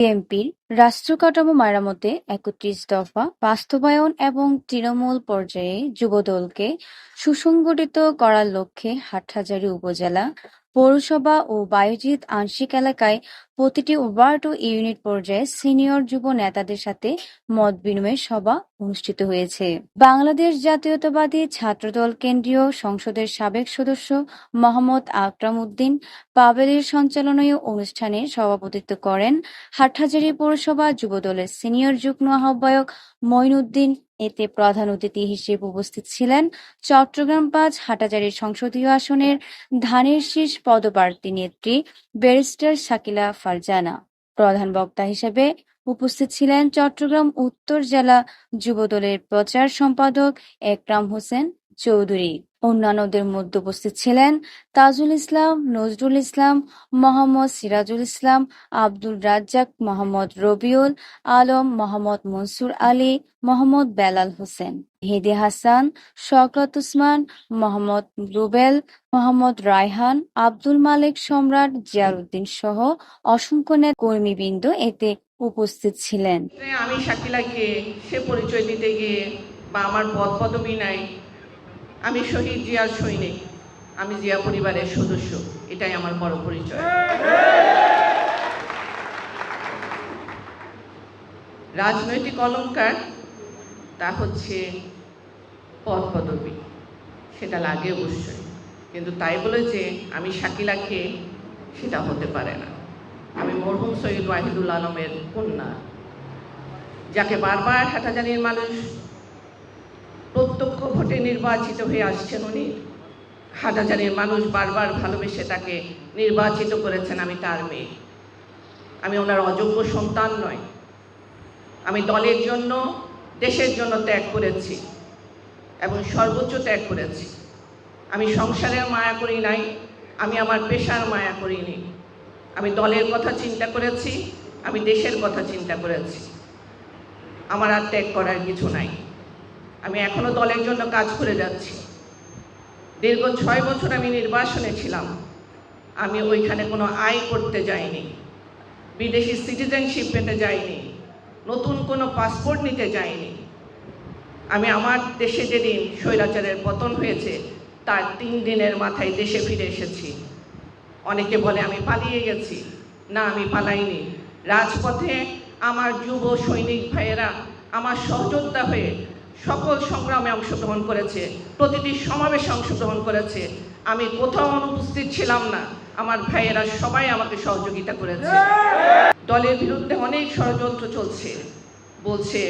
বিএনপির রাষ্ট্র কাঠামো মেরামতে একত্রিশ দফা বাস্তবায়ন এবং তৃণমূল পর্যায়ে যুবদলকে সুসংগঠিত করার লক্ষ্যে হাটহাজারী উপজেলা, পৌরসভা ও বায়ুজিৎ আংশিক এলাকায় প্রতিটি ওয়ার্ড ও ইউনিট পর্যায়ে সিনিয়র যুব নেতাদের সাথে মতবিনিময় সভা অনুষ্ঠিত হয়েছে। বাংলাদেশ জাতীয়তাবাদী ছাত্রদল কেন্দ্রীয় সংসদের সাবেক সদস্য মোহাম্মদ আকরাম উদ্দিন পাবেলের সঞ্চালনায় অনুষ্ঠানে সভাপতিত্ব করেন হাটহাজারী পৌরসভা যুবদলের সিনিয়র যুগ্ম আহ্বায়ক মঈনউদ্দিন এতে প্রধান অতিথি হিসেবে উপস্থিত ছিলেন চট্টগ্রাম পাঁচ হাটহাজারী সংসদীয় আসনের ধানের শীষ পদপ্রার্থী নেত্রী ব্যারিস্টার শাকিলা ফারজানা। প্রধান বক্তা হিসেবে উপস্থিত ছিলেন চট্টগ্রাম উত্তর জেলা যুবদলের প্রচার সম্পাদক একরাম হোসেন চৌধুরী। অন্যান্যদের মধ্যে উপস্থিত ছিলেন তাজুল ইসলাম, নজরুল ইসলাম, মোহাম্মদ সিরাজুল ইসলাম, আব্দুল রাজ্জাক, মোহাম্মদ রবিউল আলম, মোহাম্মদ মনসুর আলী, মোহাম্মদ বেলাল হোসেন, মেহেদী হাসান, শওকত উসমান, মোহাম্মদ রুবেল, মোহাম্মদ রায়হান, আব্দুল মালেক সম্রাট, জিয়াউদ্দিন সহ অসংখ্য কর্মীবৃন্দ এতে উপস্থিত ছিলেন। আমি শাকিলাকে সে পরিচয় দিতে গিয়ে বা আমার পদ পদবী নাই আমি শহীদ জিয়ার সৈনিক, আমি জিয়া পরিবারের সদস্য, এটাই আমার বড় পরিচয়। রাজনৈতিক অলঙ্কার তা হচ্ছে পদ পদবী, সেটা লাগে অবশ্যই। কিন্তু তাই বলে যে আমি শাকিলাকে সেটা হতে পারে না। আমি মরহুম সৈয়দ ওয়াহিদুল আলমের কন্যা, যাকে বারবার হাটাজানির মানুষ প্রত্যক্ষ ভোটে নির্বাচিত হয়ে আসছেন উনি। হাটাজানির মানুষ বারবার ভালোবেসে তাকে নির্বাচিত করেছেন আমি তার মেয়ে। আমি ওনার অযোগ্য সন্তান নয় আমি দলের জন্য, দেশের জন্য ত্যাগ করেছি এবং সর্বোচ্চ ত্যাগ করেছি। আমি সংসারের মায়া করি নাই, আমি আমার পেশার মায়া করিনি। আমি দলের কথা চিন্তা করেছি, আমি দেশের কথা চিন্তা করেছি। আমার আর ত্যাগ করার কিছু নাই। আমি এখনও দলের জন্য কাজ করে যাচ্ছি। দীর্ঘ ছয় বছর আমি নির্বাসনে ছিলাম। আমি ওইখানে কোনো আয় করতে যাইনি। বিদেশি সিটিজেনশিপ পেতে যাইনি। নতুন কোনো পাসপোর্ট নিতে যাইনি। আমি আমার দেশে যেদিন স্বৈরাচারের পতন হয়েছে, তার তিন দিনের মাথায় দেশে ফিরে এসেছি। অনেকে বলে, আমি পালিয়ে গেছি। না, আমি পালাইনি। রাজপথে আমার যুব সৈনিক ভাইয়েরা, আমার সহযোদ্ধা হয়ে সকল সংগ্রামে অংশগ্রহণ করেছে প্রতিটি সমাবেশে অংশগ্রহণ করেছে। আমি কোথাও অনুপস্থিত ছিলাম না। আমার ভাইয়েরা সবাই আমাকে সহযোগিতা করেছে। দলের বিরুদ্ধে অনেক ষড়যন্ত্র চলছে। বলছে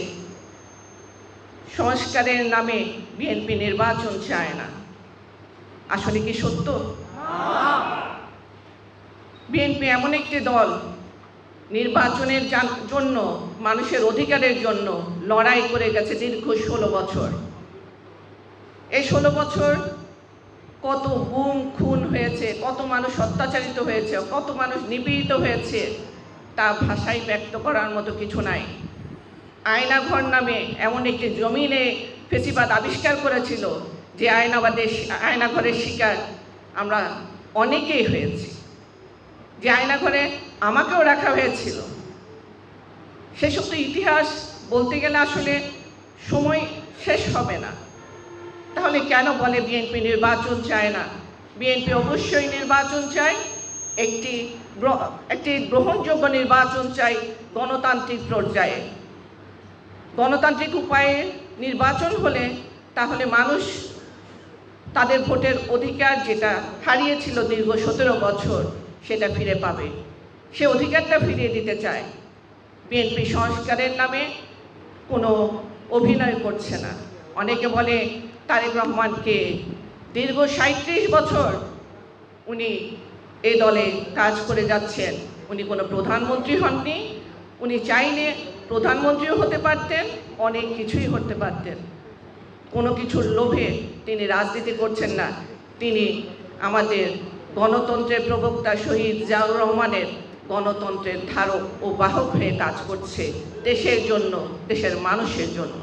সংস্কারের নামে বিএনপি নির্বাচন চায় না। আসলে কি সত্য? বিএনপি এমন একটি দল নির্বাচনের জন্য, মানুষের অধিকারের জন্য লড়াই করে গেছে দীর্ঘ ষোলো বছর। এই ষোলো বছর কত গুম খুন হয়েছে, কত মানুষ অত্যাচারিত হয়েছে, কত মানুষ নিপীড়িত হয়েছে, তা ভাষায় ব্যক্ত করার মতো কিছু নাই। আয়নাঘর নামে এমন একটি জমিনে ফেসিবাদ আবিষ্কার করেছিল যে আয়নাবাদের আয়নাঘরের শিকার আমরা অনেকেই হয়েছি। যে আয়নাঘরে আমাকেও রাখা হয়েছিল। সেসব তো ইতিহাস বলতে গেলে আসলে সময় শেষ হবে না। তাহলে কেন বলে বিএনপি নির্বাচন চায় না? বিএনপি অবশ্যই নির্বাচন চায়, একটি একটি গ্রহণযোগ্য নির্বাচন চাই গণতান্ত্রিক পর্যায়ে। গণতান্ত্রিক উপায়ে নির্বাচন হলে তাহলে মানুষ তাদের ভোটের অধিকার যেটা হারিয়েছিল দীর্ঘ সতেরো বছর সেটা ফিরে পাবে। সে অধিকারটা ফিরিয়ে দিতে চায়। বিএনপি সংস্কারের নামে কোনো অভিনয় করছে না। অনেকে বলে, তারেক রহমানকে দীর্ঘ সাঁত্রিশ বছর উনি এই দলে কাজ করে যাচ্ছেন। উনি কোনো প্রধানমন্ত্রী হননি। উনি চাইলে প্রধানমন্ত্রীও হতে পারতেন, অনেক কিছুই হতে পারতেন। কোনো কিছুর লোভে তিনি রাজনীতি করছেন না। তিনি আমাদের গণতন্ত্রের প্রবক্তা শহীদ জিয়াউর রহমানের গণতন্ত্রের ধারক ও বাহক হয়ে কাজ করছে দেশের জন্য, দেশের মানুষের জন্য।